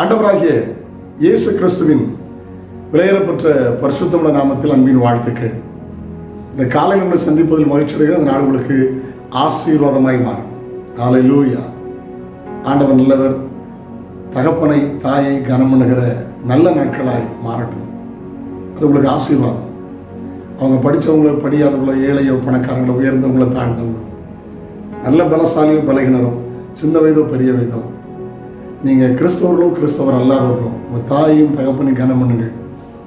ஆண்டவராகிய இயேசு கிறிஸ்துவின் விளையரப்பெற்ற பரிசுத்தமுள்ள நாமத்தில் அன்பின் வாழ்த்துக்கள். இந்த காலையில் உங்களை சந்திப்பதில் மகிழ்ச்சி அடைகிறது அந்த நாள் உங்களுக்கு ஆசீர்வாதமாய் மாறும். காலை லூயா ஆண்டவர் நல்லவர் தகப்பனை தாயை கனம் பண்ணுகிற நல்ல நாட்களாய் மாறட்டும். அது உங்களுக்கு ஆசீர்வாதம். அவங்க படித்தவங்களோ படியாதவங்களோ ஏழையோ பணக்காரங்களோ உயர்ந்தவங்களோ தாழ்ந்தவங்களோ நல்ல பலசாலியோ பலகினரோ சின்ன வயதோ பெரிய வயதோ நீங்கள் கிறிஸ்தவர்களும் கிறிஸ்தவர் அல்லாதவர்களும் உங்கள் தாயையும் தகப்பனையும் கனம் பண்ணுங்கள்.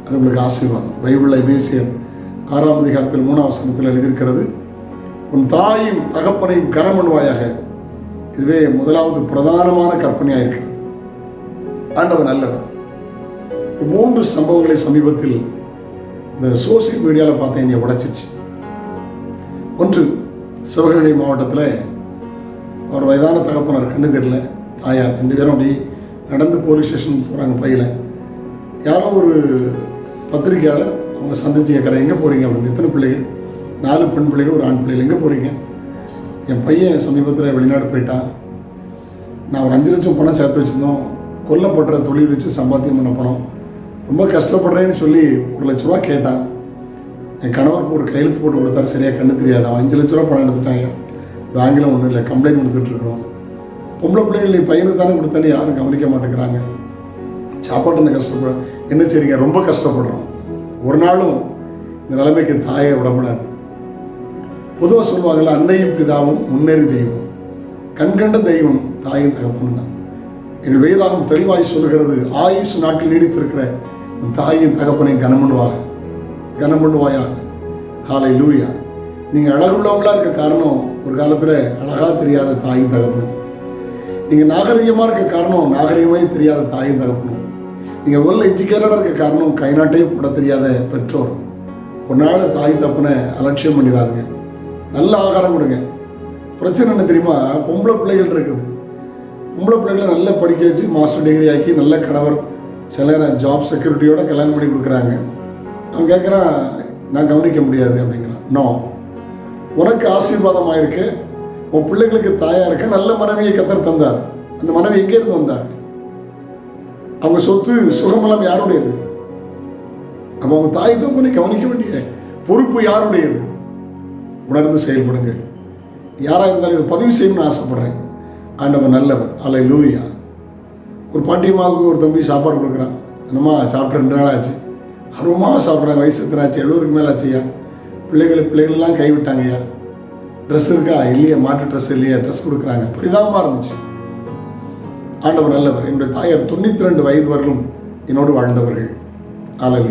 அது உங்களுக்கு ஆசீர்வாதம். பைபிளில் எபேசியர் ஆறாம் அதிகாரத்தில் மூணாம் வசனத்தில் எழுதியிருக்கிறது உன் தாயும் தகப்பனையும் கனம் பண்ணுவாயாக. இதுவே முதலாவது பிரதானமான கற்பனையாக இருக்கு ஆண்டவர் நல்லவர். மூன்று சம்பவங்களை சமீபத்தில் இந்த சோசியல் மீடியாவில் பார்த்தேன் இங்கே உடைச்சிச்சு. ஒன்று சிவகங்கை மாவட்டத்தில் ஒரு வயதான தகப்பனர் கண்டு தெரியல. தாயார் ரெண்டு பேரும் அப்படி நடந்து போலீஸ் ஸ்டேஷன் போகிறாங்க பையில. யாரோ ஒரு பத்திரிகையாளர் அவங்க சந்திச்சு கேட்குறேன் எங்கே போகிறீங்க அப்படின்னு. எத்தனை பிள்ளைகள்? நாலு பெண் பிள்ளைகள் ஒரு ஆண் பிள்ளைகள். எங்கே போகிறீங்க என் பையன் சமீபத்தில் வெளிநாடு போயிட்டான். நான் ஒரு அஞ்சு லட்சம் பணம் சேர்த்து வச்சுருந்தோம். கொல்லப்படுற தொழில் வச்சு சம்பாத்தியம் பண்ண பணம். ரொம்ப கஷ்டப்படுறேன்னு சொல்லி ஒரு லட்ச ரூபா கேட்டான். என் கணவருக்கு ஒரு கையெழுத்து போட்டு கொடுத்தாரு. சரியாக கண்ணு தெரியாது. அவன் அஞ்சு லட்ச ரூபா பணம் எடுத்துட்டாங்க பேங்கில் ஒன்றும் இல்லை கம்ப்ளைண்ட் கொடுத்துட்ருக்குறோம் பொம்பளை பிள்ளைகள் நீ பையனுக்கு தானே கொடுத்தனே யாரும் கவனிக்க மாட்டேங்கிறாங்க. சாப்பாட்டுன்னு கஷ்டப்பட என்ன சரிங்க ரொம்ப கஷ்டப்படுறோம். ஒரு நாளும் இந்த நிலைமைக்கு தாயை விடக்கூடாது. பொதுவாக சொல்லுவாங்கள்ல அன்னையும் பிதாவும் முன்னேறி தெய்வம். கண்கண்ட தெய்வம் தாயும் தகப்பன் தான் எங்கள் வேதாகம் தெளிவாய் சொல்கிறது ஆயுசு நாட்டில் நீடித்திருக்கிற தாயும் தகப்பனையும் கனம் பண்ணுவாங்க கனம் பண்ணுவாயா ஹாலை லூயா நீங்கள் அழகுள்ளவங்களா இருக்க காரணம் ஒரு காலத்தில் அழகாக தெரியாத தாயும் தகப்பனும் நீங்கள் நாகரிகமாக இருக்க காரணம் நாகரிகமே தெரியாத தாயும் தகப்பனும். நீங்கள் வெல் எஜுகேட்டடாக இருக்க காரணம் கை நாட்டையும் தெரியாத பெற்றோர். ஒரு நாள் தாய் தப்புனை அலட்சியம் பண்ணிடாதுங்க. நல்ல ஆகாரம் கொடுங்க. பிரச்சனை என்ன தெரியுமா? பொம்பளை பிள்ளைகள் இருக்குது. பொம்பளை பிள்ளைகளை நல்லா படிக்க வச்சு மாஸ்டர் டிகிரி ஆக்கி நல்ல கணவர் சில ஜாப் செக்யூரிட்டியோட கல்யாணம் பண்ணி கொடுக்குறாங்க. அவன் கேட்குறான் நான் கவனிக்க முடியாது அப்படிங்கிறான். நோ உனக்கு ஆசீர்வாதமாக இருக்குது உன் பிள்ளைகளுக்கு தாயா இருக்க நல்ல மனைவியை கத்தர் தந்தார். அந்த மனைவி எங்கேருந்து வந்தார்? அவங்க சொத்து சுகமெல்லாம் யாருடையது? அப்போ அவங்க தாய் தகப்பனை கவனிக்க வேண்டிய பொறுப்பு யாருடையது? உணர்ந்து செயல்படுங்கள். யாராக இருந்தாலும் இதை பதிவு செய்யணும்னு ஆசைப்படுறேன். ஆண்டவன் நல்லவர். அலை லூயா ஒரு பாண்டியமாவுக்கு ஒரு தம்பி சாப்பாடு கொடுக்குறான். என்னம்மா சாப்பிட்ற ரெண்டு நாள் ஆச்சு. அருவமாக சாப்பிட்றாங்க. வயசு எத்தனை ஆச்சு? எழுபதுக்கு மேலே ஆச்சுயா? பிள்ளைகள் பிள்ளைகள்லாம் கைவிட்டாங்கய்யா. ட்ரெஸ் இருக்கா? இல்லையே மாட்டு ட்ரெஸ் இல்லையே ட்ரெஸ் கொடுக்குறாங்க. பரிதாபமாக இருந்துச்சு. ஆண்டவர் நல்லவர். என்னுடைய தாயார் தொண்ணூற்றி ரெண்டு வயது வரலும் என்னோடு வாழ்ந்தவர்கள். ஆலை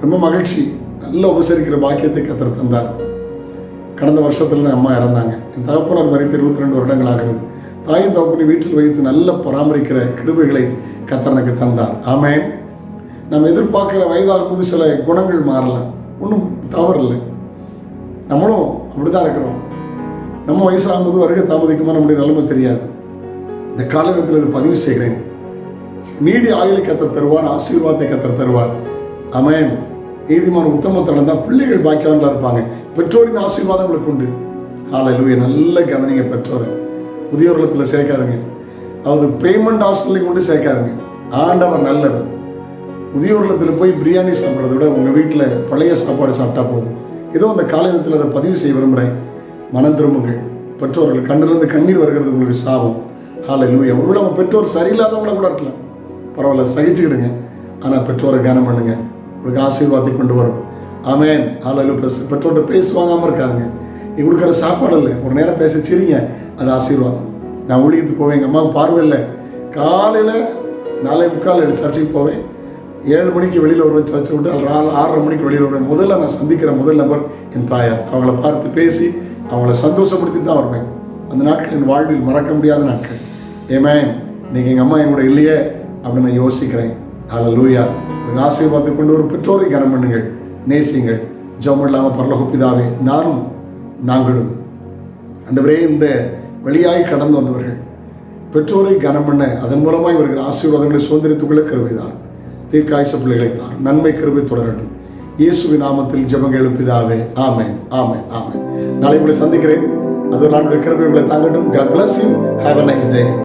ரொம்ப மகிழ்ச்சி. நல்ல உபசரிக்கிற பாக்கியத்தை கத்தர் தந்தார். கடந்த வருஷத்துல அம்மா இறந்தாங்க. என் தகப்பனார் மறைத்து இருபத்தி ரெண்டு வருடங்கள் தாயும் தகப்பனை வீட்டில் வைத்து நல்ல பராமரிக்கிற கிருபைகளை கத்தரனுக்கு தந்தார். ஆமே நம்ம எதிர்பார்க்கிற வயதாகும் போது சில குணங்கள் மாறலாம். ஒன்றும் தவறில்லை. நம்மளும் அப்படிதான் இருக்கிறோம் நம்ம வயசாகும்போது வருகை தாமதிக்குமா நம்முடைய நிலைமை தெரியாது. இந்த காலகட்டத்தில் இது பதிவு செய்கிறேன். நீடி ஆயுளை கத்த தருவார் ஆசீர்வாதத்தை கத்த தருவார். அமேன் நீதிமான உத்தமத்தில் தான். பிள்ளைகள் பாக்கியவான்களா இருப்பாங்க. பெற்றோரின் ஆசீர்வாதம் உங்களுக்கு உண்டு. ஹாலையிலுய நல்ல கவனிங்க பெற்றோரை. முதியோர்லத்தில் சேர்க்காதுங்க. அதாவது பேமெண்ட் ஹாஸ்டல்லையும் கொண்டு சேர்க்காதுங்க. ஆண்டவர் நல்லவர். முதியோர்லத்தில் போய் பிரியாணி சாப்பிட்றத விட உங்கள் வீட்டில் பழைய சாப்பாடு சாப்பிட்டா போதும். ஏதோ அந்த காலையத்தில் அதை பதிவு செய்ய விரும்புகிறேன். மனம் திரும்புங்கள். பெற்றோர்கள் கண்ணிலிருந்து கண்ணீர் வருகிறது உங்களுக்கு சாபம். ஹாலை லூயா ஒருவேளை நம்ம பெற்றோர் சரியில்லாதவங்கள கூட இருக்கலாம். பரவாயில்ல சகிச்சுக்கிடுங்க. ஆனால் பெற்றோரை கனம் பண்ணுங்க. உங்களுக்கு ஆசீர்வாதத்தை கொண்டு வரும். ஆமேன் ஹாலையில் பெற்றோர்கிட்ட பேசுவாங்காமல் இருக்காதுங்க. நீ கொடுக்குற சாப்பாடு இல்லை. ஒரு நேரம் பேச சிரிங்க. அது ஆசீர்வாதம். நான் ஊழியத்துக்கு போவேன். எங்கள் அம்மாவுக்கு பார்வையில்லை காலையில் நாலே முக்கால் சர்ச்சைக்கு போவேன். ஏழு மணிக்கு வெளியில் வருவேன் சர்ச்சை விட்டு ஆறு ஆறரை மணிக்கு வெளியில் வருவேன் முதல்ல நான் சந்திக்கிற முதல் நபர் என் தாயார். அவங்கள பார்த்து பேசி அவங்கள சந்தோஷப்படுத்தி தான் வருவேன். அந்த நாட்கள் என் வாழ்வில் மறக்க முடியாத நாட்கள். ஏமே இன்னைக்கு எங்கள் அம்மா என் கூட இல்லையே அப்படின்னு நான் யோசிக்கிறேன். அதில் லூயா உங்கள் ஆசீர்வாதத்தை கொண்டு ஒரு பெற்றோரை கனம் பண்ணுங்கள். நேசிங்கள் ஜோம் இல்லாமல் பரலகுப்பிதாவே நானும் நாங்களும். அண்டவரே இந்த வழியாகி கடந்து வந்தவர்கள் பெற்றோரை கனம் பண்ண அதன் மூலமாக இவர்கள் ஆசீர்வாதங்களை சுதந்திரத்துக்குள்ளே கருவிதான் தீர்க்காய்ச்ச பிள்ளைகளை தான் நன்மை கருவை தொடரட்டும். இயேசுவின் நாமத்தில் ஜபங்க எழுப்பிதாவே. ஆமே ஆமே ஆமே நாளை உங்களை சந்திக்கிறேன். அது நான் கருவை உங்களை தாங்கட்டும். God bless you. Have a nice day.